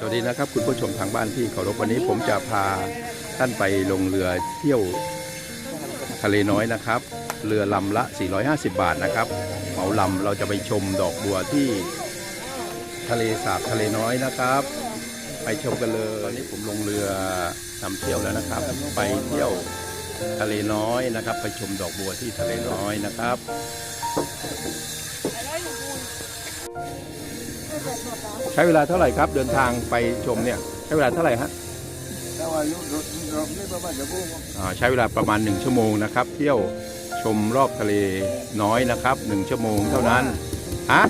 สวัสดีนะครับ คุณผู้ชมทางบ้านที่เคารพวันนี้ผมจะพาท่านไปลงเรือเที่ยวทะเลน้อยนะครับ เรือลำละ 450 บาทนะครับเหมาลำเราจะไปชมดอกบัวที่ทะเลสาบทะเลน้อยนะครับ ไปชมกันเลยตอนนี้ผมลงเรือนำเที่ยวแล้วนะครับ ไปเที่ยวทะเลน้อยนะครับ ไปชมดอกบัวที่ทะเลน้อยนะครับ ใช้เวลาเท่าไหร่ครับ เดินทางไปชมเนี่ยใช้เวลาเท่าไหร่ฮะถ้าว่าประมาณจะพูดว่าอ่าใช้เวลาประมาณ 1 ชั่วโมงนะครับ เที่ยวชมรอบทะเลน้อยนะครับ 1 ชั่วโมงเท่านั้นฮะ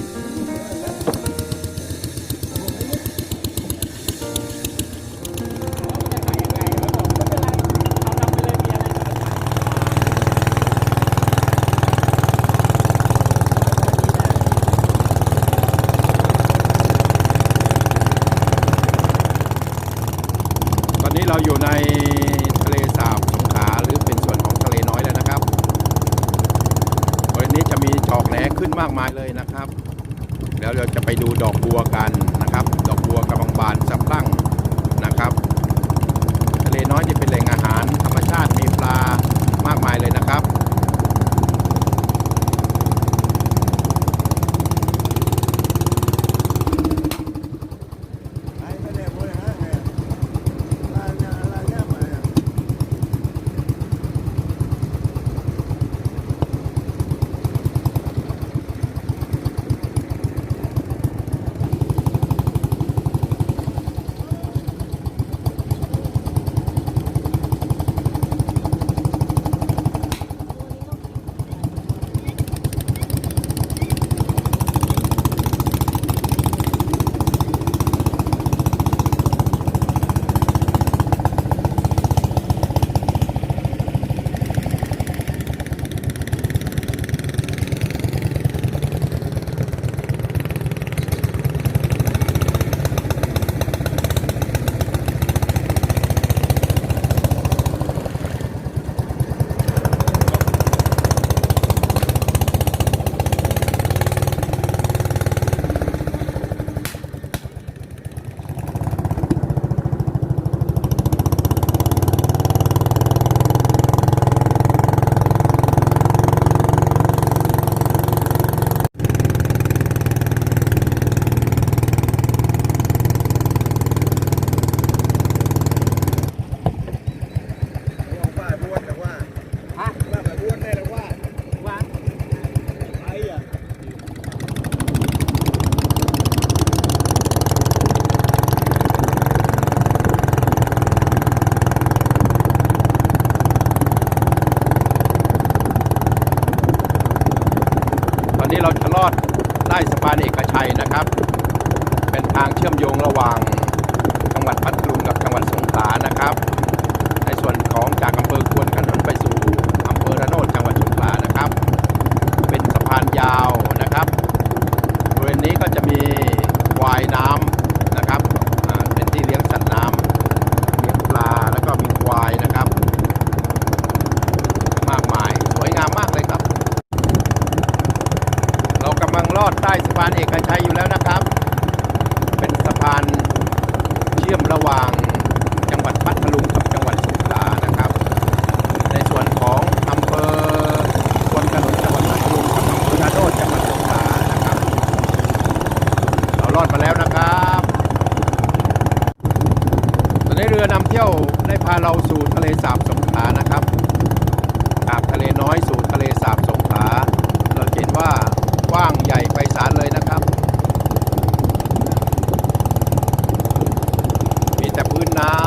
อนนี้เราอยู่ในทะเลสาบสงขลาหรือเป็นส่วนของทะเลน้อยแล้วนะครับวันนี้จะมีจอกแหลขึ้นมากมายเลยนะครับ แล้วเราจะไปดูดอกบัวกันนะครับ ดอกบัวกำลังบานสะพรั่ง ใต้สะพานเอกชัยนะครับ เป็นทางเชื่อมโยงระหว่างจังหวัดพัทลุงกับจังหวัดสงขลานะครับ ในส่วนของจากอำเภอควนขนุนไปสู่อำเภอระโนดจังหวัดสงขลานะครับ เป็นสะพานยาวนะครับบริเวณนี้ก็จะมีควายน้ำนะครับอ่าเป็นที่เลี้ยงสัตว์น้ำเลี้ยงปลาแล้วก็มีควายนะครับ มากมายสวยงามมากเลยครับ เรากำลังลอดใต้สะพานเอยู่แล้วนะครับ เป็นสะพานเชื่อมระหว่างจังหวัดพัทลุงกับจังหวัดสงขลานะครับ ในส่วนของอำเภอควนขนุนจังหวัดพัทลุงกับอำเภอนาโดดจังหวัดสงขลานะครับ เราลอดมาแล้วนะครับ ตอนนี้เรือนำเที่ยวได้พาเราสู่ทะเลสาบสงขลานะครับ จากทะเลน้อยสู่ทะเลสาบสงขลาเราจะเห็นว่ากว้างใหญ่ไพศาลเลยนะครับ มีแต่พื้นน้ำ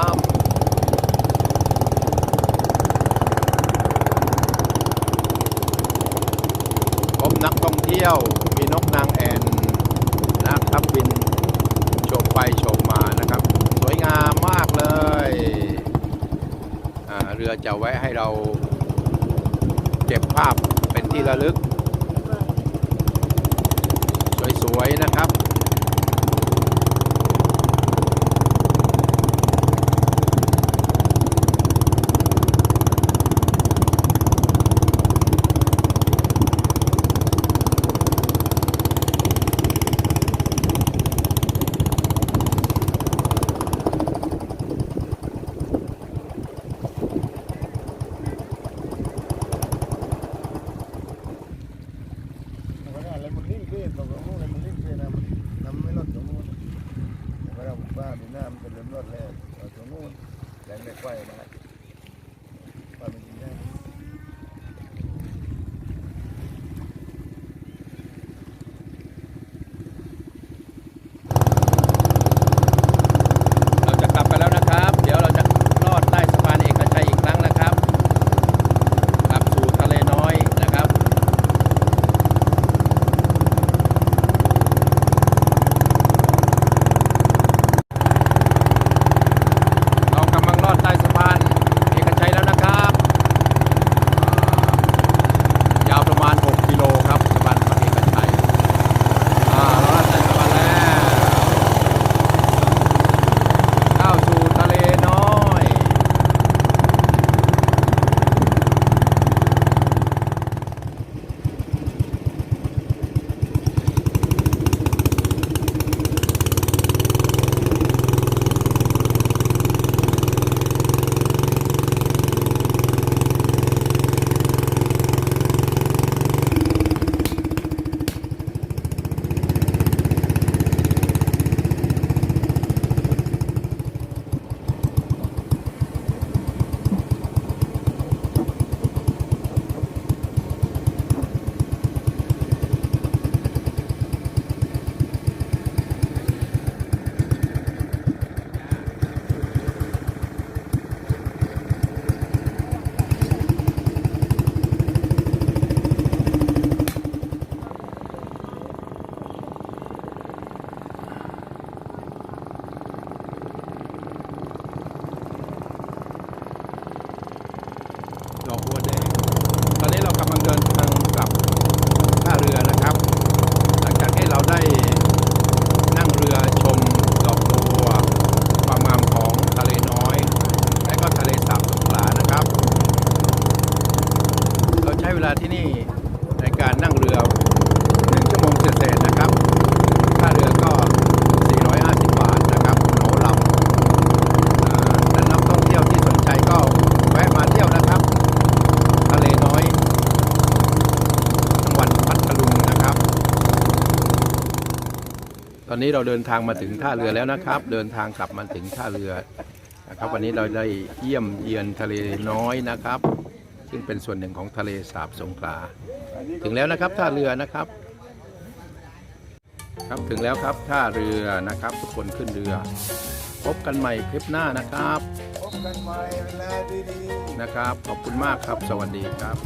พบนักท่อง เที่ยวมีนกนางแอ่นนะครับบินโฉบไปโฉบมานะครับ สวยงามมากเลยอ่าเรือจะแวะให้เราเก็บภาพเป็นที่ระลึก ปกติแล้วนู่นไป็นะครับ อนนี้เราเดินทางมาถึงท่าเรือแล้วนะครับ เดินทางกลับมาถึงท่าเรือนะครับ วันนี้เราได้เยี่ยมเยือนทะเลน้อยนะครับ ซึ่งเป็นส่วนหนึ่งของทะเลสาบสงขลาถึงแล้วนะครับท่าเรือนะครับ ครับถึงแล้วครับท่าเรือนะครับทุกคนขึ้นเรือ พบกันใหม่คลิปหน้านะครับพบกันใหม่เวลาดีๆนะครับ ขอบคุณมากครับ สวัสดีครับ